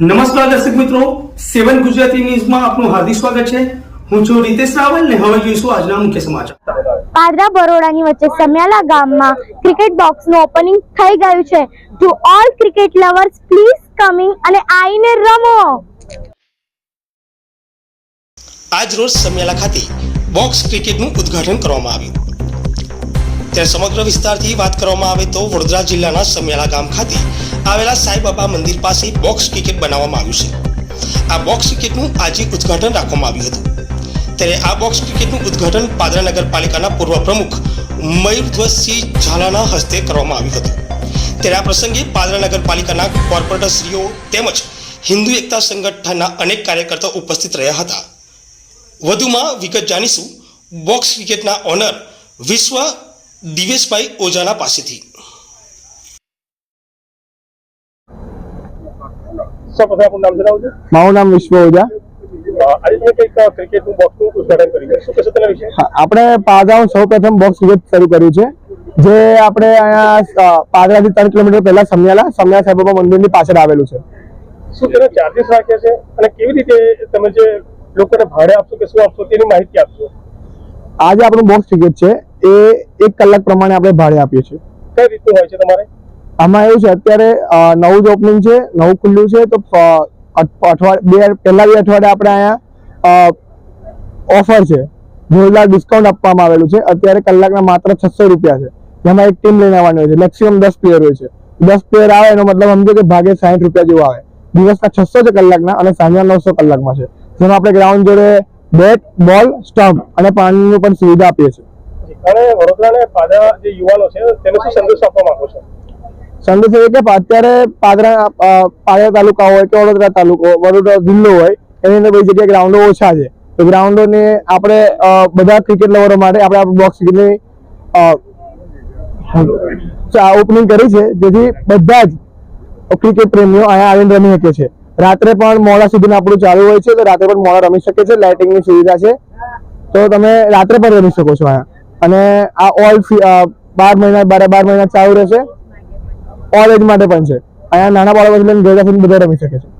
નમસ્કાર દર્શક મિત્રો સેવન ગુજરાતી ન્યૂઝમાં આપનું હાર્દિક સ્વાગત છે. હું છું રીતેશ રાવલ ને હવે જોઈશું આજના મુખ્ય સમાચાર. પાદરા બરોડાની વચ્ચે સમ્યાલા ગામમાં ક્રિકેટ બોક્સનું ઓપનિંગ થઈ ગયું છે. To all cricket lovers please coming અને આઈને રમો. આજ રોજ સમ્યાલા ખાતે બોક્સ ક્રિકેટનું ઉદ્ઘાટન કરવામાં આવ્યું. ત્યારે સમગ્ર વિસ્તારથી વાત કરવામાં આવે તો વડોદરા જિલ્લાના સમિયાળા ગામ ખાતે આવેલા સાંઈબાબા મંદિર પાસે બોક્સ ક્રિકેટ બનાવવામાં આવ્યું છે. આ બોક્સ ક્રિકેટનું આજે ઉદ્ઘાટન રાખવામાં આવ્યું હતું. ત્યારે આ બોક્સ ક્રિકેટનું ઉદ્ઘાટન પાદરા નગરપાલિકાના પૂર્વ પ્રમુખ મયુરધ્વજસિંહ ઝાલાના હસ્તે કરવામાં આવ્યું હતું. ત્યારે આ પ્રસંગે પાદરા નગરપાલિકાના કોર્પોરેટરશ્રીઓ તેમજ હિન્દુ એકતા સંગઠનના અનેક કાર્યકર્તાઓ ઉપસ્થિત રહ્યા હતા. વધુમાં વિગત જાણીશું, બોક્સ ક્રિકેટના ઓનર વિશ્વ દિવેશભાઈ ઓઝાના પાસેથી. મારું નામ વિશ્વ ઓઝા. આપણે પાદરાનું સૌ પ્રથમ બોક્સ ક્રિકેટ શરૂ કર્યું છે. જે આપણે અહીંયા પાદરાથી ત્રણ કિલોમીટર પહેલા સમયાલા સમયા સાંઈબાબા મંદિરની પાછળ આવેલું છે. શું તેના ચાર્જિસ રાખ્યા છે? અને કેવી રીતે તમે જે લોકોને ભાડે આપશો કે શું આપશો તેની માહિતી આપશો? આજે આપણું બોક્સ ક્રિકેટ છે. એ એક કલાક પ્રમાણે આપણે ભાડે આપીએ છીએ. કઈ રીતનું હોય છે તમારે? આમાં એવું છે અત્યારે નવું જ ઓપનિંગ છે નવું ખુલ્લું છે તો અઠવાડિયે બે પહેલા બે અઠવાડિયે આપણે અહીંયા ઓફર છે. જોરદાર ડિસ્કાઉન્ટ આપવામાં આવેલું છે. અત્યારે કલાકના માત્ર છસો રૂપિયા છે. જેમાં એક ટીમ લઈને આવવાની હોય છે. મેક્સિમમ દસ પ્લેયર હોય છે. દસ પ્લેયર આવે એનો મતલબ સમજો કે ભાગે સાઠ રૂપિયા જેવું આવે. દિવસના છસો છે કલાકના અને સાંજના નવસો કલાકમાં છે. જેમાં આપણે ગ્રાઉન્ડ જોડે બેટ બોલ સ્ટમ્પ અને પાણીની પણ સુવિધા આપીએ છીએ. અને વડોદરા અને પાદરા જે યુવાનો છે, તેને શું સંદેશ આપવા માંગો છો? સંદેશ એ કે અત્યારે પાદરા પાદરા તાલુકા હોય કે વડોદરા તાલુકો વડોદરા જિલ્લો હોય, એની અંદર બધી જગ્યાએ ગ્રાઉન્ડો ઓછા છે. તો ગ્રાઉન્ડોને આપણે બધા ક્રિકેટ લવરો માટે આપણે આપણે બોક્સ ક્રિકેટની ઓપનિંગ કરી છે, જેથી બધા જ ક્રિકેટ પ્રેમીઓ અહીંયા આવીને રમી શકે છે. રાત્રે પણ મોડા સુધી આપણું ચાલુ હોય છે, તો રાત્રે પણ મોડા રમી શકે છે લાઇટિંગની સુવિધા છે. તો તમે રાત્રે પણ રમી શકો છો અહીંયા. અને આ ઓલ બાર મહિના, બારે બાર મહિના ચાલુ રહેશે. ઓલ એજ માટે પણ છે. અહીંયા નાના બાળકો લઈને ઘરે બધા રમી શકે છે.